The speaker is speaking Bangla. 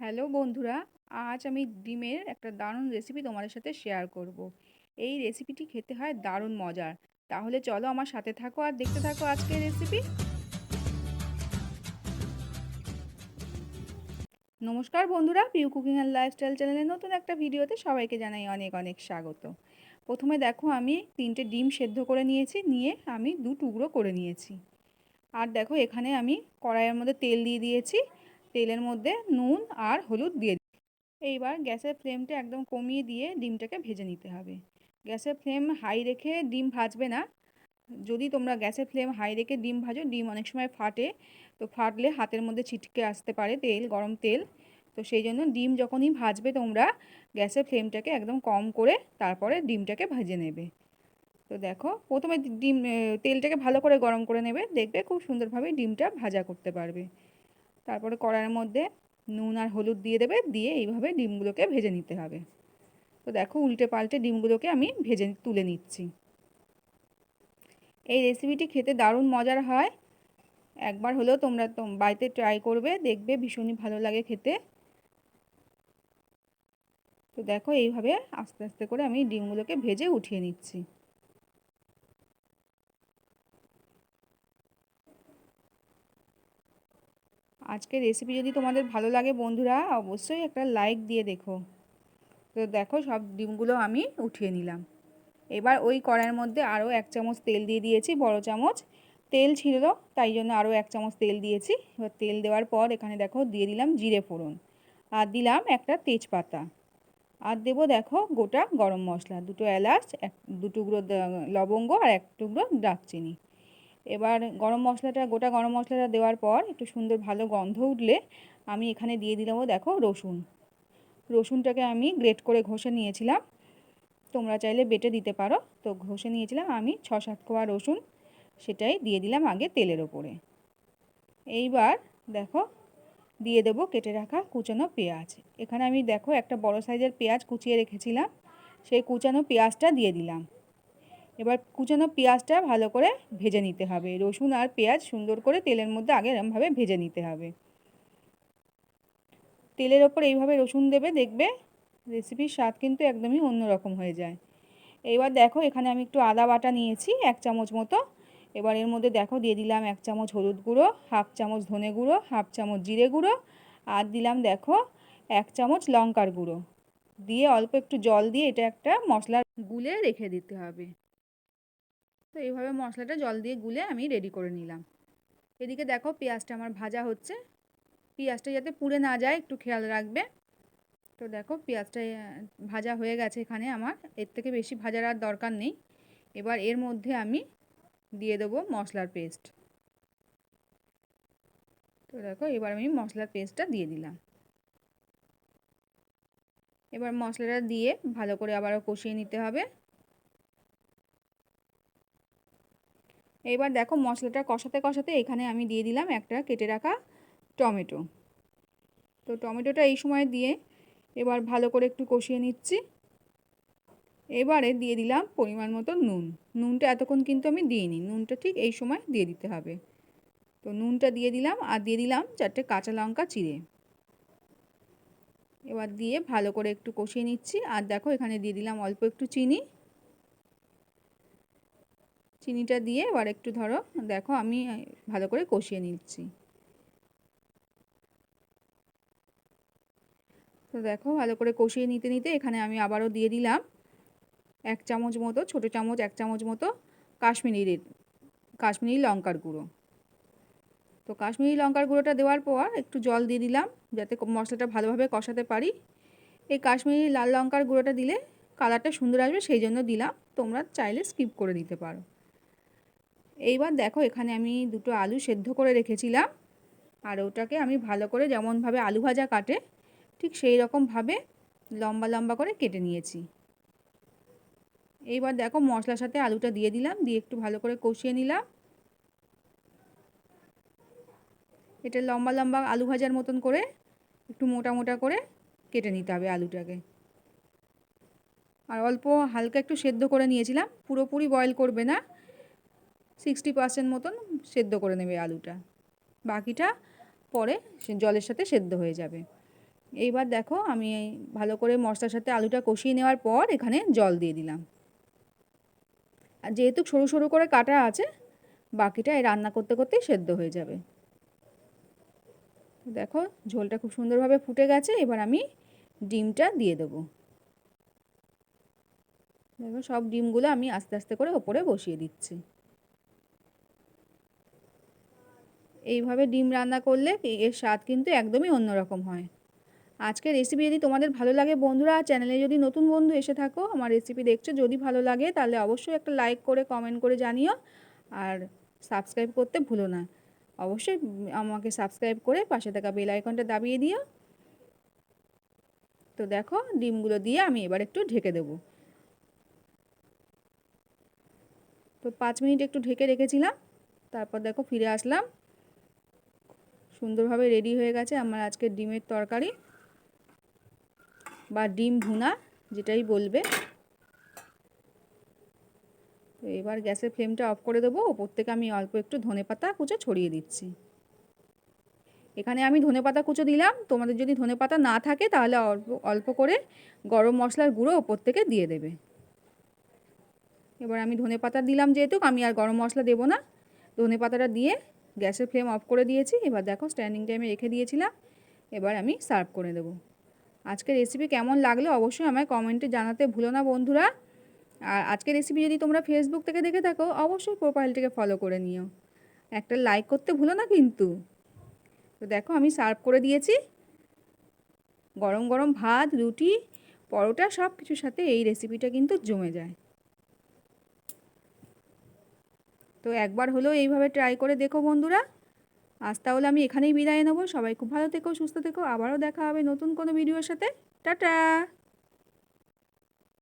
হ্যালো বন্ধুরা, আজ আমি ডিমের একটা দারুণ রেসিপি তোমাদের সাথে শেয়ার করব। এই রেসিপিটি খেতে হয় দারুণ মজার। তাহলে চলো আমার সাথে থাকো আর দেখতে থাকো আজকের রেসিপি নমস্কার বন্ধুরা পিউ কুকিং অ্যান্ড লাইফস্টাইল চ্যানেলের নতুন একটা ভিডিওতে সবাইকে জানাই অনেক অনেক স্বাগত। প্রথমে দেখো আমি তিনটে ডিম সেদ্ধ করে নিয়েছি, নিয়ে আমি দু টুকরো করে নিয়েছি। আর দেখো এখানে আমি কড়াইয়ের মধ্যে তেল দিয়ে দিয়েছি। তেলের মধ্যে নুন আর হলুদ দিয়ে এইবার গ্যাসের ফ্লেমটা একদম কমিয়ে দিয়ে ডিমটাকে ভেজে নিতে হবে। গ্যাসের ফ্লেম হাই রেখে ডিম ভাজবে না। যদি তোমরা গ্যাসের ফ্লেম হাই রেখে ডিম ভাজো, ডিম অনেক সময় ফাটে। তো ফাটলে হাতের মধ্যে ছিটকে আসতে পারে তেল, গরম তেল। তো সেই জন্য ডিম যখনই ভাজবে তোমরা, গ্যাসের ফ্লেমটাকে একদম কম করে তারপরে ডিমটাকে ভেজে নেবে। তো দেখো, প্রথমে ডিম, তেলটাকে ভালো করে গরম করে নেবে। দেখবে খুব সুন্দরভাবে ডিমটা ভাজা করতে পারবে। তারপরে কড়াইয়ের মধ্যে নুন আর হলুদ দিয়ে দেবে, দিয়ে এইভাবে ডিমগুলোকে ভেজে নিতে হবে। তো দেখো উল্টে পাল্টে ডিমগুলোকে আমি ভেজে তুলে নিচ্ছি। এই রেসিপিটি খেতে দারুণ মজার হয়। একবার হলেও তোমরা তো বাড়িতে ট্রাই করবে, দেখবে ভীষণই ভালো লাগে খেতে। তো দেখো এইভাবে আস্তে আস্তে করে আমি ডিমগুলোকে ভেজে উঠিয়ে নিচ্ছি। আজকের রেসিপি যদি তোমাদের ভালো লাগে বন্ধুরা, অবশ্যই একটা লাইক দিয়ে দেখো। তো দেখো, সব ডিমগুলো আমি উঠিয়ে নিলাম। এবার ওই কড়াইয়ের মধ্যে আরও এক চামচ তেল দিয়ে দিয়েছি, বড় চামচ। তেল ছিল তাই জন্য আরও এক চামচ তেল দিয়েছি। এবার তেল দেওয়ার পর এখানে দেখো, দিয়ে দিলাম জিরে ফোড়ন। আর দিলাম একটা তেজপাতা। আর দেবো দেখো, গোটা গরম মশলা, দুটো এলাচ, এক দু টুকরো লবঙ্গ আর এক টুকরো দারচিনি। এবার গরম মশলাটা, গোটা গরম মশলাটা দেওয়ার পর একটু সুন্দর ভালো গন্ধ উঠলে আমি এখানে দিয়ে দিলাম দেখো রসুন। রসুনটাকে আমি গ্রেট করে ঘষে নিয়েছিলাম। তোমরা চাইলে বেটে দিতে পারো। তো ঘষে নিয়েছিলাম আমি ছ সাত কোয়া রসুন, সেটাই দিয়ে দিলাম আগে তেলের ওপরে। এইবার দেখো দিয়ে দেবো কেটে রাখা কুচানো পেঁয়াজ। এখানে আমি দেখো একটা বড় সাইজের পেঁয়াজ কুচিয়ে রেখেছিলাম। সেই কুচানো পেঁয়াজটা দিয়ে দিলাম। এবার কুচানো পেঁয়াজটা ভালো করে ভেজে নিতে হবে। রসুন আর পেঁয়াজ সুন্দর করে তেলের মধ্যে আগে এরমভাবে ভেজে নিতে হবে। তেলের ওপর এইভাবে রসুন দেবে, দেখবে রেসিপির স্বাদ কিন্তু একদমই অন্যরকম হয়ে যায়। এবার দেখো এখানে আমি একটু আদা বাটা নিয়েছি, এক চামচ মতো। এবার এর মধ্যে দেখো দিয়ে দিলাম এক চামচ হলুদ গুঁড়ো, হাফ চামচ ধনে গুঁড়ো, হাফ চামচ জিরে গুঁড়ো আর দিলাম দেখো এক চামচ লঙ্কার গুঁড়ো। দিয়ে অল্প একটু জল দিয়ে এটা একটা মশলা গুলে রেখে দিতে হবে। তো এইভাবে মশলাটা জল দিয়ে গুলে আমি রেডি করে নিলাম। এদিকে দেখো পেঁয়াজটা আমার ভাজা হচ্ছে। পেঁয়াজটা যাতে পুড়ে না যায়, একটু খেয়াল রাখবে। তো দেখো পেঁয়াজটা ভাজা হয়ে গেছে এখানে আমার। এর থেকে বেশি ভাজার আর দরকার নেই। এবার এর মধ্যে আমি দিয়ে দেবো মশলার পেস্ট তো দেখো এবার আমি মশলার পেস্টটা দিয়ে দিলাম। এবার মশলাটা দিয়ে ভালো করে আবারও কষিয়ে নিতে হবে। এবার দেখো মশলাটা কষাতে কষাতে এখানে আমি দিয়ে দিলাম একটা কেটে রাখা টমেটো। তো টমেটোটা এই সময় দিয়ে এবার ভালো করে একটু কষিয়ে নিচ্ছি। এবারে দিয়ে দিলাম পরিমাণ মতো নুন। নুনটা এতক্ষণ কিন্তু আমি দিইনি। নুনটা ঠিক এই সময় দিয়ে দিতে হবে। তো নুনটা দিয়ে দিলাম আর দিয়ে দিলাম চারটে কাঁচা লঙ্কা চিড়ে। এবার দিয়ে ভালো করে একটু কষিয়ে নিচ্ছি। আর দেখো এখানে দিয়ে দিলাম অল্প একটু চিনি। চিনিটা দিয়ে এবার একটু ধরো, দেখো আমি ভালো করে কষিয়ে নিচ্ছি। তো দেখো, ভালো করে কষিয়ে নিতে নিতে এখানে আমি আবারও দিয়ে দিলাম এক চামচ মতো, ছোটো চামচ, এক চামচ মতো কাশ্মীরি কাশ্মীরি লঙ্কার গুঁড়ো। তো কাশ্মীরি লঙ্কার গুঁড়োটা দেওয়ার পর একটু জল দিয়ে দিলাম, যাতে মশলাটা ভালোভাবে কষাতে পারি। এই কাশ্মীরি লাল লঙ্কার গুঁড়োটা দিলে কালারটা সুন্দর আসবে, সেই জন্য দিলাম। তোমরা চাইলে স্কিপ করে দিতে পারো। এইবার দেখো এখানে আমি দুটো আলু সেদ্ধ করে রেখেছিলাম। আর ওটাকে আমি ভালো করে যেমনভাবে আলু ভাজা কাটে, ঠিক সেই রকমভাবে লম্বা লম্বা করে কেটে নিয়েছি। এইবার দেখো মশলার সাথে আলুটা দিয়ে দিলাম, দিয়ে একটু ভালো করে কষিয়ে নিলাম। এটা লম্বা লম্বা আলু ভাজার মতন করে একটু মোটা মোটা করে কেটে নিতে হবে আলুটাকে। আর অল্প হালকা একটু সেদ্ধ করে নিয়েছিলাম, পুরোপুরি বয়েল করবে না। সিক্সটি পার্সেন্ট মতন সেদ্ধ করে নেবে আলুটা। বাকিটা পরে জলের সাথে সেদ্ধ হয়ে যাবে। এইবার দেখো আমি ভালো করে মশলার সাথে আলুটা কষিয়ে নেওয়ার পর এখানে জল দিয়ে দিলাম। আর যেহেতু সরু সরু করে কাটা আছে, বাকিটা এই রান্না করতে করতেই সেদ্ধ হয়ে যাবে। দেখো ঝোলটা খুব সুন্দরভাবে ফুটে গেছে, এবার আমি ডিমটা দিয়ে দেবো। দেখো সব ডিমগুলো আমি আস্তে আস্তে করে ওপরে বসিয়ে দিচ্ছি। এইভাবে ডিম রান্না করলে এর স্বাদ কিন্তু একদমই অন্যরকম হয়। আজকের রেসিপি যদি তোমাদের ভালো লাগে বন্ধুরা চ্যানেলে যদি নতুন বন্ধু এসে থাকো, আমার রেসিপি দেখছ, যদি ভালো লাগে তাহলে অবশ্যই একটা লাইক করে কমেন্ট করে জানিও। আর সাবস্ক্রাইব করতে ভুলো না। অবশ্যই আমাকে সাবস্ক্রাইব করে পাশে থাকা বেল আইকনটা দাবিয়ে দিও। তো দেখো, ডিমগুলো দিয়ে আমি এবার একটু ঢেকে দেবো। তো পাঁচ মিনিট একটু ঢেকে রেখেছিলাম, তারপর দেখো ফিরে আসলাম। সুন্দরভাবে রেডি হয়ে গেছে আমার আজকের ডিমের তরকারি বা ডিম ভুনা, যেটাই বলবে। তো এবার গ্যাসের ফ্লেমটা অফ করে দেবো। ওপর থেকে আমি অল্প একটু ধনে পাতা কুচো ছড়িয়ে দিচ্ছি। এখানে আমি ধনে পাতা কুচো দিলাম। তোমাদের যদি ধনে পাতা না থাকে, তাহলে অল্প অল্প করে গরম মশলার গুঁড়ো ওপর থেকে দিয়ে দেবে। এবার আমি ধনে পাতা দিলাম যেহেতু, আমি আর গরম মশলা দেবো না। ধনে পাতাটা দিয়ে গ্যাসের ফ্লেম অফ করে দিয়েছি। এবার দেখো স্ট্যান্ডিং টাইমে রেখে দিয়েছিলাম। এবার আমি সার্ভ করে দেবো। আজকের রেসিপি কেমন লাগল অবশ্যই আমায় কমেন্টে জানাতে ভুলো না বন্ধুরা। আর আজকের রেসিপি যদি তোমরা ফেসবুক থেকে দেখে থাকো, অবশ্যই প্রোফাইলটিকে ফলো করে নিও। একটা লাইক করতে ভুলো না কিন্তু। তো দেখো আমি সার্ভ করে দিয়েছি। গরম গরম ভাত, রুটি, পরোটা সব কিছুর সাথে এই রেসিপিটা কিন্তু জমে যায়। তো একবার হলেও এইভাবে ট্রাই করে দেখো বন্ধুরা। আজ তাহলে আমি এখানেই বিদায় নেব। সবাই খুব ভালো থেকো, সুস্থ থেকো। আবারও দেখা হবে নতুন কোনো ভিডিওর সাথে। টাটা!